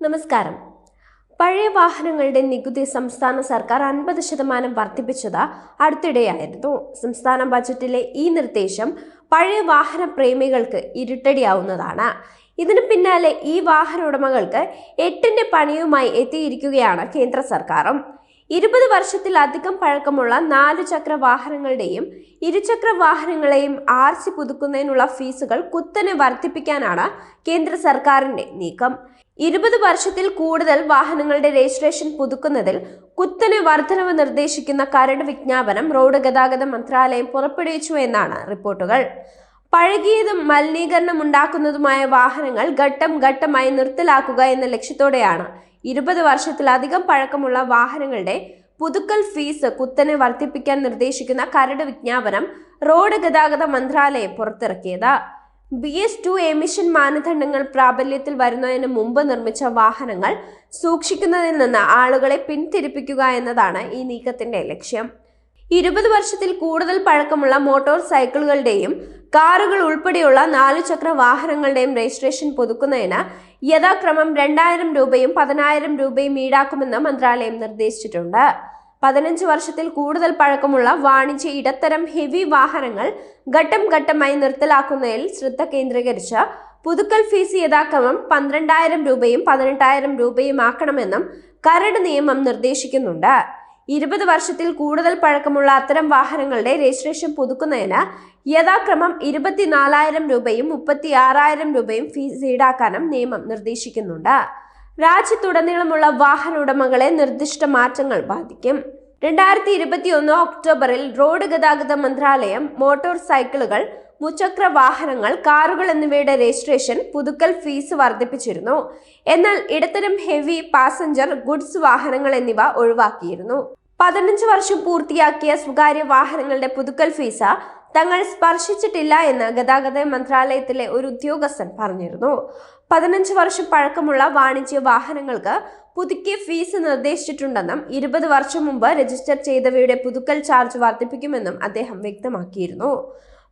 നമസ്കാരം. പഴയ വാഹനങ്ങളുടെ നികുതി സംസ്ഥാന സർക്കാർ അൻപത് ശതമാനം വർദ്ധിപ്പിച്ചത് അടുത്തിടെയായിരുന്നു. സംസ്ഥാന ബജറ്റിലെ ഈ നിർദ്ദേശം പഴയ വാഹന പ്രേമികൾക്ക് ഇരുട്ടടിയാവുന്നതാണ്. ഇതിനു പിന്നാലെ ഈ വാഹന ഉടമകൾക്ക് എട്ടിന്റെ പണിയുമായി എത്തിയിരിക്കുകയാണ് കേന്ദ്ര സർക്കാരും. ഇരുപത് വർഷത്തിലധികം പഴക്കമുള്ള നാലു ചക്ര വാഹനങ്ങളുടെയും ഇരുചക്ര വാഹനങ്ങളെയും ആർ സി പുതുക്കുന്നതിനുള്ള ഫീസുകൾ കുത്തനെ വർദ്ധിപ്പിക്കാനാണ് കേന്ദ്ര സർക്കാരിന്റെ നീക്കം. ഇരുപത് വർഷത്തിൽ കൂടുതൽ വാഹനങ്ങളുടെ രജിസ്ട്രേഷൻ പുതുക്കുന്നതിൽ കുത്തനെ വർധനവ് നിർദ്ദേശിക്കുന്ന കരട് വിജ്ഞാപനം റോഡ് ഗതാഗത മന്ത്രാലയം പുറപ്പെടുവിച്ചു എന്നാണ് റിപ്പോർട്ടുകൾ. പഴകിയതും മലിനീകരണം ഉണ്ടാക്കുന്നതുമായ വാഹനങ്ങൾ ഘട്ടം ഘട്ടമായി നിർത്തലാക്കുക എന്ന ലക്ഷ്യത്തോടെയാണ് ഇരുപത് വർഷത്തിലധികം പഴക്കമുള്ള വാഹനങ്ങളുടെ പുതുക്കൽ ഫീസ് കുത്തനെ വർദ്ധിപ്പിക്കാൻ നിർദ്ദേശിക്കുന്ന കരട് വിജ്ഞാപനം റോഡ് ഗതാഗത മന്ത്രാലയം പുറത്തിറക്കിയത്. ബി എസ് ടു എമിഷൻ മാനദണ്ഡങ്ങൾ പ്രാബല്യത്തിൽ വരുന്നതിന് മുമ്പ് നിർമ്മിച്ച വാഹനങ്ങൾ സൂക്ഷിക്കുന്നതിൽ നിന്ന് ആളുകളെ പിന്തിരിപ്പിക്കുക എന്നതാണ് ഈ നീക്കത്തിന്റെ ലക്ഷ്യം. ഇരുപത് വർഷത്തിൽ കൂടുതൽ പഴക്കമുള്ള മോട്ടോർ സൈക്കിളുകളുടെയും കാറുകൾ ഉൾപ്പെടെയുള്ള നാലു ചക്ര വാഹനങ്ങളുടെയും രജിസ്ട്രേഷൻ പുതുക്കുന്നതിന് യഥാക്രമം രണ്ടായിരം രൂപയും പതിനായിരം രൂപയും ഈടാക്കുമെന്ന് മന്ത്രാലയം നിർദ്ദേശിച്ചിട്ടുണ്ട്. പതിനഞ്ച് വർഷത്തിൽ കൂടുതൽ പഴക്കമുള്ള വാണിജ്യ ഇടത്തരം ഹെവി വാഹനങ്ങൾ ഘട്ടം ഘട്ടമായി നിർത്തലാക്കുന്നതിൽ ശ്രദ്ധ കേന്ദ്രീകരിച്ച് പുതുക്കൽ ഫീസ് യഥാക്രമം പന്ത്രണ്ടായിരം രൂപയും പതിനെട്ടായിരം രൂപയും ആക്കണമെന്നും കരട് നിയമം നിർദ്ദേശിക്കുന്നുണ്ട്. ഇരുപത് വർഷത്തിൽ കൂടുതൽ പഴക്കമുള്ള അത്തരം വാഹനങ്ങളുടെ രജിസ്ട്രേഷൻ പുതുക്കുന്നതിന് യഥാക്രമം ഇരുപത്തിനാലായിരം രൂപയും മുപ്പത്തി ആറായിരം രൂപയും ഫീസ് ഈടാക്കാനും നിയമം നിർദ്ദേശിക്കുന്നുണ്ട്. രാജ്യത്തുടനീളമുള്ള വാഹന ഉടമകളെ നിർദ്ദിഷ്ട മാറ്റങ്ങൾ ബാധിക്കും. രണ്ടായിരത്തി ഇരുപത്തി ഒന്ന് ഒക്ടോബറിൽ റോഡ് ഗതാഗത മന്ത്രാലയം മോട്ടോർ സൈക്കിളുകൾ മുച്ചക്ര വാഹനങ്ങൾ കാറുകൾ എന്നിവയുടെ രജിസ്ട്രേഷൻ പുതുക്കൽ ഫീസ് വർദ്ധിപ്പിച്ചിരുന്നു. എന്നാൽ ഇടത്തരം ഹെവി പാസഞ്ചർ ഗുഡ്സ് വാഹനങ്ങൾ എന്നിവ ഒഴിവാക്കിയിരുന്നു. പതിനഞ്ച് വർഷം പൂർത്തിയാക്കിയ സ്വകാര്യ വാഹനങ്ങളുടെ പുതുക്കൽ ഫീസ് തങ്ങൾ സ്പർശിച്ചിട്ടില്ല എന്ന് ഗതാഗത മന്ത്രാലയത്തിലെ ഒരു ഉദ്യോഗസ്ഥൻ പറഞ്ഞിരുന്നു. പതിനഞ്ച് വർഷം പഴക്കമുള്ള വാണിജ്യ വാഹനങ്ങൾക്ക് പുതുക്കിയ ഫീസ് നിർദ്ദേശിച്ചിട്ടുണ്ടെന്നും ഇരുപത് വർഷം മുമ്പ് രജിസ്റ്റർ ചെയ്തവയുടെ പുതുക്കൽ ചാർജ് വർദ്ധിപ്പിക്കുമെന്നും അദ്ദേഹം വ്യക്തമാക്കിയിരുന്നു.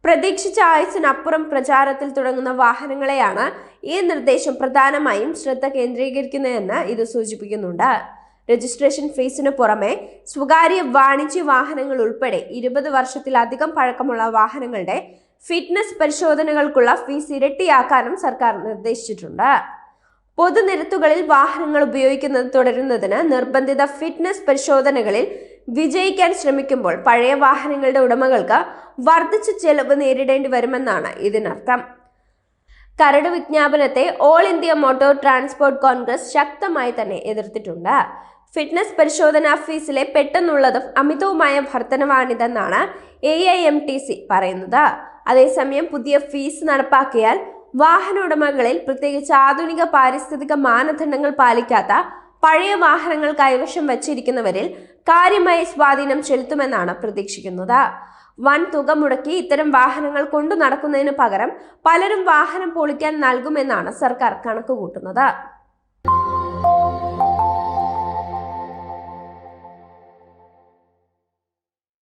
പ്രതീക്ഷിച്ച ആയുസിനപ്പുറം പ്രചാരത്തിൽ തുടങ്ങുന്ന വാഹനങ്ങളെയാണ് ഈ നിർദ്ദേശം പ്രധാനമായും ശ്രദ്ധ കേന്ദ്രീകരിക്കുന്നതെന്ന് ഇത് സൂചിപ്പിക്കുന്നുണ്ട്. രജിസ്ട്രേഷൻ ഫീസിന് പുറമെ സ്വകാര്യ വാണിജ്യ വാഹനങ്ങൾ ഉൾപ്പെടെ ഇരുപത് വർഷത്തിലധികം പഴക്കമുള്ള വാഹനങ്ങളുടെ ഫിറ്റ്നസ് പരിശോധനകൾക്കുള്ള ഫീസ് ഇരട്ടിയാക്കാനും സർക്കാർ നിർദ്ദേശിച്ചിട്ടുണ്ട്. പൊതുനിരത്തുകളിൽ വാഹനങ്ങൾ ഉപയോഗിക്കുന്നത് തുടരുന്നതിന് നിർബന്ധിത ഫിറ്റ്നസ് പരിശോധനകളിൽ വിജയിക്കാൻ ശ്രമിക്കുമ്പോൾ പഴയ വാഹനങ്ങളുടെ ഉടമകൾക്ക് വർദ്ധിച്ച ചെലവ് നേരിടേണ്ടി വരുമെന്നാണ് ഇതിനർത്ഥം. കരട് വിജ്ഞാപനത്തെ all India motor transport congress ശക്തമായി തന്നെ എതിർത്തിട്ടുണ്ട്. ഫിറ്റ്നസ് പരിശോധനാ ഫീസിലെ പെട്ടെന്നുള്ളതും അമിതവുമായ വർധനവാണിതെന്നാണ് A I M T C പറയുന്നത്. അതേസമയം പുതിയ ഫീസ് നടപ്പാക്കിയാൽ വാഹന ഉടമകളിൽ പ്രത്യേകിച്ച് ആധുനിക പാരിസ്ഥിതിക മാനദണ്ഡങ്ങൾ പാലിക്കാത്ത പഴയ വാഹനങ്ങൾ കൈവശം വച്ചിരിക്കുന്നവരിൽ കാര്യമായ സ്വാധീനം ചെലുത്തുമെന്നാണ് പ്രതീക്ഷിക്കുന്നത്. വൻ തുക മുടക്കി ഇത്തരം വാഹനങ്ങൾ കൊണ്ടു നടക്കുന്നതിന് പകരം പലരും വാഹനം പൊളിക്കാൻ നൽകുമെന്നാണ് സർക്കാർ കണക്കുകൂട്ടുന്നത്.